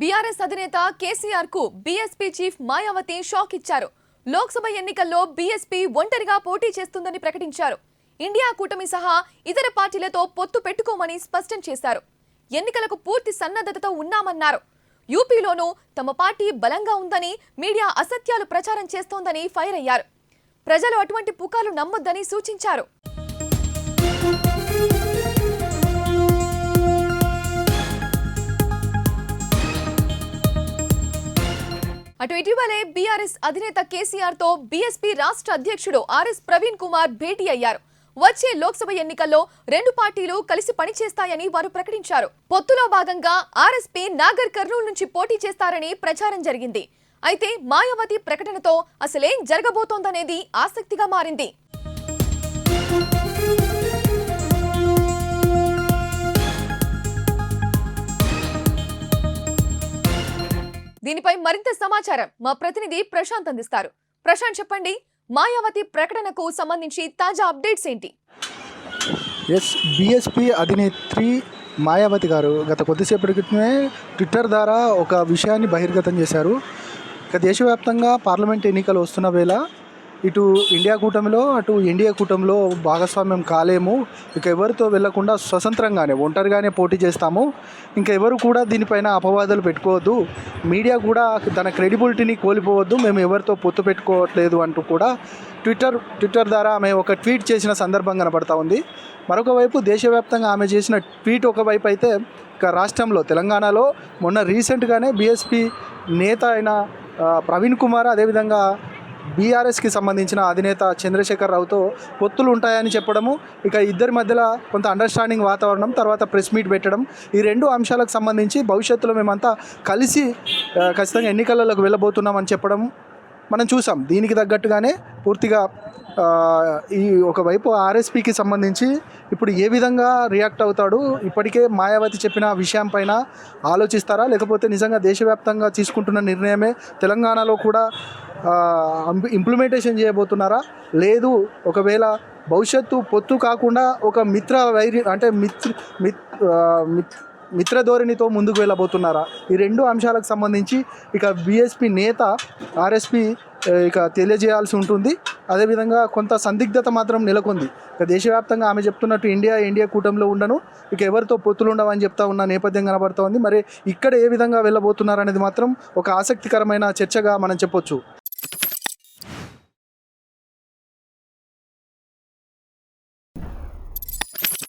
BRS అధినేత కేసీఆర్కు BSP chief Mayawati shock ఇచ్చారు. లోక్సభ ఎన్నికల్లో బీఎస్పీ ఒంటరిగా పోటీ చేస్తుందని ప్రకటించారు. ఇండియా కూటమి సహా ఇతర పార్టీలతో పొత్తు పెట్టుకోమని స్పష్టం చేశారు. ఎన్నికలకు పూర్తి సన్నద్ధతతో ఉన్నామన్నారు. యూపీలోనూ తమ పార్టీ బలంగా ఉందని మీడియా అసత్యాలు ప్రచారం చేస్తోందని ఫైర్ అయ్యారు. ప్రజలు అటువంటి పుకార్లు నమ్మొద్దని సూచించారు. అటు ఇటీవలే బీఆర్ఎస్ అధినేత కేసీఆర్తో బీఎస్పీ రాష్ట్ర అధ్యక్షుడు ఆర్ఎస్ ప్రవీణ్ కుమార్ భేటీ అయ్యారు. వచ్చే లోక్సభ ఎన్నికల్లో రెండు పార్టీలు కలిసి పనిచేస్తాయని వారు ప్రకటించారు. పొత్తులో భాగంగా ఆర్ఎస్పీ నాగర్ కర్నూలు నుంచి పోటీ చేస్తారని ప్రచారం జరిగింది. అయితే మాయావతి ప్రకటనతో అసలేం జరగబోతోందనేది ఆసక్తిగా మారింది. దీనిపై మరింత సమాచారం మా ప్రతినిధి ప్రశాంత్ అందిస్తారు. ప్రశాంత్ చెప్పండి మాయావతి ప్రకటనకు సంబంధించి తాజా అప్డేట్స్ ఏంటి? ఎస్ బీఎస్పీ అధినేత్రి మాయావతి గారు గత కొద్దిసేపటి క్రితమే ట్విట్టర్ ద్వారా ఒక విషయాన్ని బహిర్గతం చేశారు. ఇక దేశవ్యాప్తంగా పార్లమెంట్ ఎన్నికలు వస్తున్న వేళ ఇటు ఇండియా కూటమిలో అటు ఎన్డీఏ కూటమిలో భాగస్వామ్యం కాలేము. ఇక ఎవరితో వెళ్ళకుండా స్వతంత్రంగానే ఒంటరిగానే పోటీ చేస్తాము. ఇంకా ఎవరు కూడా దీనిపైన అపవాదాలు పెట్టుకోవద్దు. మీడియా కూడా తన క్రెడిబిలిటీని కోల్పోవద్దు. మేము ఎవరితో పొత్తు పెట్టుకోవట్లేదు అంటూ కూడా ట్విట్టర్ ట్విట్టర్ ద్వారా ఆమె ఒక ట్వీట్ చేసిన సందర్భం కనబడతా ఉంది. మరొక వైపు దేశవ్యాప్తంగా ఆమె చేసిన ట్వీట్ ఒకవైపు అయితే ఇక రాష్ట్రంలో తెలంగాణలో మొన్న రీసెంట్గానే బీఎస్పీ నేత అయిన ప్రవీణ్ కుమార్ అదేవిధంగా బీఆర్ఎస్కి సంబంధించిన అధినేత చంద్రశేఖర్ రావుతో పొత్తులు ఉంటాయని చెప్పడము ఇక ఇద్దరి మధ్యలో కొంత అండర్స్టాండింగ్ వాతావరణం తర్వాత ప్రెస్ మీట్ పెట్టడం ఈ రెండు అంశాలకు సంబంధించి భవిష్యత్తులో మేమంతా కలిసి ఖచ్చితంగా ఎన్నికలలోకి వెళ్ళబోతున్నామని చెప్పడం మనం చూసాం. దీనికి తగ్గట్టుగానే పూర్తిగా ఈ ఒకవైపు ఆర్ఎస్పికి సంబంధించి ఇప్పుడు ఏ విధంగా రియాక్ట్ అవుతాడు ఇప్పటికే మాయావతి చెప్పిన విషయం పైన ఆలోచిస్తారా? లేకపోతే నిజంగా దేశవ్యాప్తంగా తీసుకుంటున్న నిర్ణయమే తెలంగాణలో కూడా ఇంప్లిమెంటేషన్ చేయబోతున్నారా? లేదు ఒకవేళ భవిష్యత్తు పొత్తు కాకుండా ఒక మిత్ర వైరి అంటే మిత్ర మిత్ మిత్ర ధోరణితో ముందుకు వెళ్ళబోతున్నారా? ఈ రెండు అంశాలకు సంబంధించి ఇక బీఎస్పీ నేత ఆర్ఎస్పీ ఇక తెలియజేయాల్సి ఉంటుంది. అదేవిధంగా కొంత సందిగ్ధత మాత్రం నెలకొంది. ఇక దేశవ్యాప్తంగా ఆమె చెప్తున్నట్టు ఇండియా ఇండియా కూటమిలో ఉండను. ఇక ఎవరితో పొత్తులు ఉండవని చెప్తా ఉన్న నేపథ్యం కనబడుతోంది. మరి ఇక్కడ ఏ విధంగా వెళ్ళబోతున్నారు అనేది మాత్రం ఒక ఆసక్తికరమైన చర్చగా మనం చెప్పొచ్చు.